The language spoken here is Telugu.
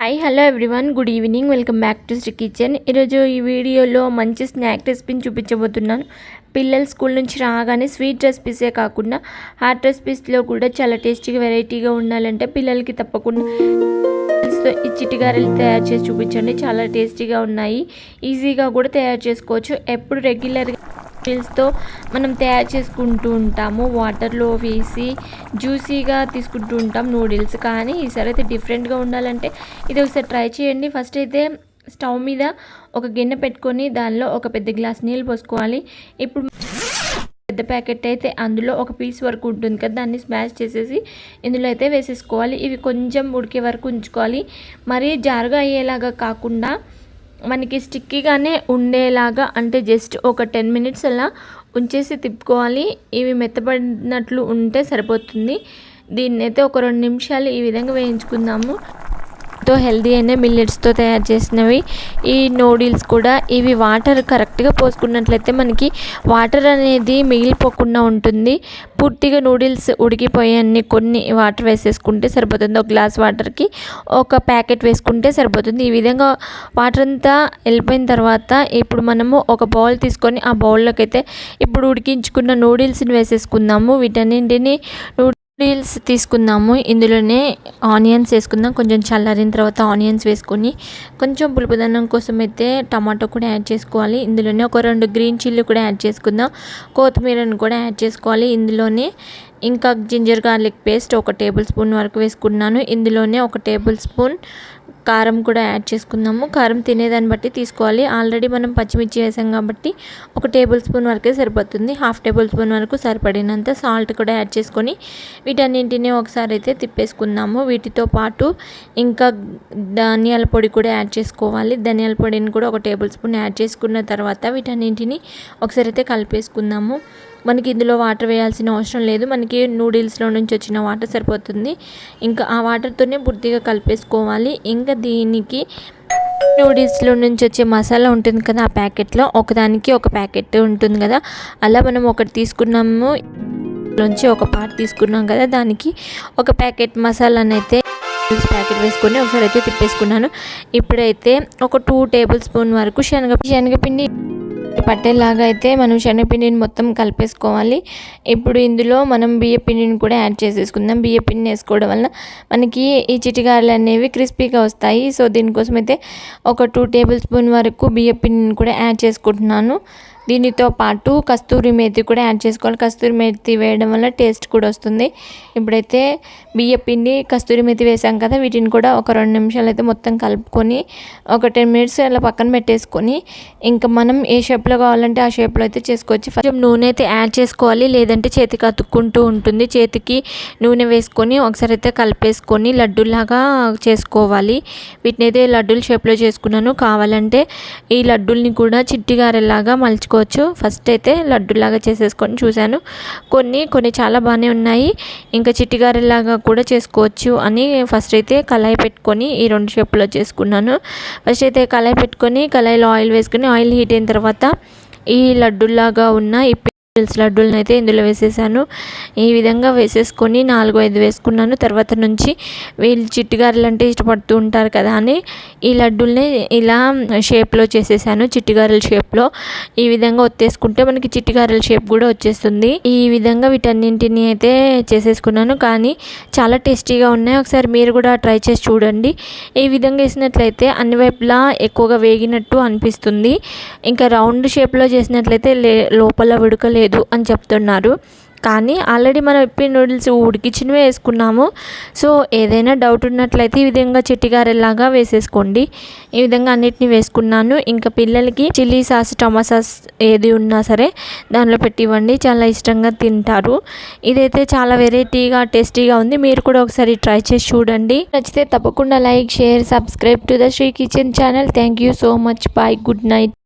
Hi hello everyone good evening welcome back to Sri kitchen ఈరోజు ఈ వీడియోలో మంచి స్నాక్ రెసిపీని చూపించబోతున్నాను. పిల్లలు స్కూల్ నుంచి రాగానే స్వీట్ రెసిపీసే కాకుండా హాట్ రెసిపీస్లో కూడా చాలా టేస్టీగా వెరైటీగా ఉండాలంటే పిల్లలకి తప్పకుండా ఈ చిటిగారెలు తయారు చేసి చూపించండి. చాలా టేస్టీగా ఉన్నాయి. ఈజీగా కూడా తయారు చేసుకోవచ్చు. ఎప్పుడు రెగ్యులర్గా మీల్స్తో మనం తయారు చేసుకుంటూ ఉంటాము. వాటర్లో వేసి జ్యూసీగా తీసుకుంటూ ఉంటాం నూడిల్స్. కానీ ఈసారి అయితే డిఫరెంట్గా ఉండాలంటే ఇది ఒకసారి ట్రై చేయండి. ఫస్ట్ అయితే స్టవ్ మీద ఒక గిన్నె పెట్టుకొని దానిలో ఒక పెద్ద గ్లాస్ నీళ్ళు పోసుకోవాలి. ఇప్పుడు పెద్ద ప్యాకెట్ అయితే అందులో ఒక పీస్ వరకు ఉంటుంది కదా దాన్ని స్మాష్ చేసేసి ఇందులో అయితే వేసేసుకోవాలి. ఇవి కొంచెం ఉడికే వరకు ఉంచుకోవాలి. మరీ జారుగా అయ్యేలాగా కాకుండా మనకి స్టిక్కీగానే ఉండేలాగా అంటే జస్ట్ ఒక టెన్ మినిట్స్ అలా ఉంచేసి తిప్పుకోవాలి. ఇవి మెత్తబడినట్లు ఉంటే సరిపోతుంది. దీన్ని అయితే ఒక రెండు నిమిషాలు ఈ విధంగా వేయించుకుందాము. ఎంతో హెల్దీ అయిన మిల్లెట్స్తో తయారు చేసినవి. ఈ నూడిల్స్ కూడా ఇవి వాటర్ కరెక్ట్గా పోసుకున్నట్లయితే మనకి వాటర్ అనేది మిగిలిపోకుండా ఉంటుంది. పూర్తిగా నూడిల్స్ ఉడికిపోయాన్ని కొన్ని వాటర్ వేసేసుకుంటే సరిపోతుంది. ఒక గ్లాస్ వాటర్కి ఒక ప్యాకెట్ వేసుకుంటే సరిపోతుంది. ఈ విధంగా వాటర్ అంతా వెళ్ళిపోయిన తర్వాత ఇప్పుడు మనము ఒక బౌల్ తీసుకొని ఆ బౌల్లోకి అయితే ఇప్పుడు ఉడికించుకున్న నూడిల్స్ని వేసేసుకుందాము. వీటన్నింటిని రీల్స్ తీసుకుందాము. ఇందులోనే ఆనియన్స్ వేసుకుందాం. కొంచెం చల్లారిన తర్వాత ఆనియన్స్ వేసుకొని కొంచెం పులుపుదనం కోసం అయితే టమాటో కూడా యాడ్ చేసుకోవాలి. ఇందులోనే ఒక రెండు గ్రీన్ చిల్లీ కూడా యాడ్ చేసుకుందాం. కొత్తిమీరను కూడా యాడ్ చేసుకోవాలి. ఇందులోనే ఇంకా జింజర్ గార్లిక్ పేస్ట్ ఒక టేబుల్ స్పూన్ వరకు వేసుకున్నాను. ఇందులోనే ఒక టేబుల్ స్పూన్ కారం కూడా యాడ్ చేసుకుందాము. కారం తినేదాన్ని బట్టి తీసుకోవాలి. ఆల్రెడీ మనం పచ్చిమిర్చి వేసాం కాబట్టి ఒక టేబుల్ స్పూన్ వరకే సరిపోతుంది. హాఫ్ టేబుల్ స్పూన్ వరకు సరిపడినంత సాల్ట్ కూడా యాడ్ చేసుకొని వీటన్నింటినీ ఒకసారి అయితే తిప్పేసుకుందాము. వీటితో పాటు ఇంకా ధనియాల పొడి కూడా యాడ్ చేసుకోవాలి. ధనియాల పొడిని కూడా ఒక టేబుల్ స్పూన్ యాడ్ చేసుకున్న తర్వాత వీటన్నింటినీ ఒకసారి అయితే కలిపేసుకుందాము. మనకి ఇందులో వాటర్ వేయాల్సిన అవసరం లేదు. మనకి నూడిల్స్లో నుంచి వచ్చిన వాటర్ సరిపోతుంది. ఇంకా ఆ వాటర్తోనే బుద్ధిగా కలిపేసుకోవాలి. ఇంకా దీనికి నూడిల్స్లో నుంచి వచ్చే మసాలా ఉంటుంది కదా ఆ ప్యాకెట్లో. ఒకదానికి ఒక ప్యాకెట్ ఉంటుంది కదా. అలా మనం ఒకటి తీసుకున్నాము. నుంచి ఒక పార్ట్ తీసుకున్నాం కదా. దానికి ఒక ప్యాకెట్ మసాలానైతే అయితే ప్యాకెట్ వేసుకొని ఒకసారి అయితే తిప్పేసుకున్నాను. ఇప్పుడైతే ఒక టూ టేబుల్ స్పూన్ వరకు శనగ శనగపిండి పట్టేలాగా అయితే మనం శనగపిండిని మొత్తం కలిపేసుకోవాలి. ఇప్పుడు ఇందులో మనం బియ్య పిండిని కూడా యాడ్ చేసేసుకుందాం. బియ్య పిండిని వేసుకోవడం వల్ల మనకి ఈ చిటికారులు అనేవి క్రిస్పీగా వస్తాయి. సో దీనికోసం అయితే ఒక టూ టేబుల్ స్పూన్ వరకు బియ్య పిండిని కూడా యాడ్ చేసుకుంటున్నాను. దీనితో పాటు కస్తూరి మేతి కూడా యాడ్ చేసుకోవాలి. కస్తూరి మేతి వేయడం వల్ల టేస్ట్ కూడా వస్తుంది. ఇప్పుడైతే బియ్య పిండి కస్తూరి మేతి వేసాం కదా వీటిని కూడా ఒక రెండు నిమిషాలు అయితే మొత్తం కలుపుకొని ఒక టెన్ మినిట్స్ అలా పక్కన పెట్టేసుకొని ఇంకా మనం ఏ షేప్లో కావాలంటే ఆ షేప్లో అయితే చేసుకోవచ్చు. ఫస్ట్ నూనె అయితే యాడ్ చేసుకోవాలి. లేదంటే చేతికి అతుక్కుంటూ ఉంటుంది. చేతికి నూనె వేసుకొని ఒకసారి అయితే కలిపేసుకొని లడ్డూలాగా చేసుకోవాలి. వీటిని అయితే లడ్డూల షేప్లో చేసుకున్నాను. కావాలంటే ఈ లడ్డూల్ని కూడా చిట్టిగారెలాగా మలుచుకో చేసుకోవచ్చు ఫస్ట్ అయితే లడ్డులాగా చేసేసుకొని చూశాను. కొన్ని కొన్ని చాలా బాగానే ఉన్నాయి. ఇంకా చిట్టిగారెలాగా కూడా చేసుకోవచ్చు అని ఫస్ట్ అయితే కళాయి పెట్టుకొని ఈ రెండు షేప్లో చేసుకున్నాను. ఫస్ట్ అయితే కళాయి పెట్టుకొని కళాయిలో ఆయిల్ వేసుకొని ఆయిల్ హీట్ అయిన తర్వాత ఈ లడ్డులాగా ఉన్న ఈ పిల్స్ లడ్డూలను అయితే ఇందులో వేసేసాను. ఈ విధంగా వేసేసుకొని నాలుగు ఐదు వేసుకున్నాను. తర్వాత నుంచి వీళ్ళు చిట్టుగారులు అంటే ఇష్టపడుతూ ఉంటారు కదా అని ఈ లడ్డూల్ని ఇలా షేప్లో చేసేసాను చిట్టుగారెల షేప్లో. ఈ విధంగా ఒత్తేసుకుంటే మనకి చిట్టుగారెల షేప్ కూడా వచ్చేస్తుంది. ఈ విధంగా వీటన్నింటిని అయితే చేసేసుకున్నాను. కానీ చాలా టేస్టీగా ఉన్నాయి. ఒకసారి మీరు కూడా ట్రై చేసి చూడండి. ఈ విధంగా వేసినట్లయితే అన్ని వైపులా ఎక్కువగా వేగినట్టు అనిపిస్తుంది. ఇంకా రౌండ్ షేప్లో చేసినట్లయితే లే లోపల ఉడకలే లేదు అని చెప్తున్నారు. కానీ ఆల్రెడీ మనం ఇప్పి నూడిల్స్ ఉడికిచ్చినవే వేసుకున్నాము. సో ఏదైనా డౌట్ ఉన్నట్లయితే ఈ విధంగా చిట్టిగారెలాగా వేసేసుకోండి. ఈ విధంగా అన్నిటిని వేసుకున్నాను. ఇంకా పిల్లలకి చిల్లీ సాస్ టమా సాస్ ఏది ఉన్నా సరే దానిలో పెట్టి ఇవ్వండి చాలా ఇష్టంగా తింటారు. ఇదైతే చాలా వెరైటీగా టేస్టీగా ఉంది. మీరు కూడా ఒకసారి ట్రై చేసి చూడండి. నచ్చితే తప్పకుండా like share subscribe to the Sri kitchen channel. Thank you so much. Bye good night.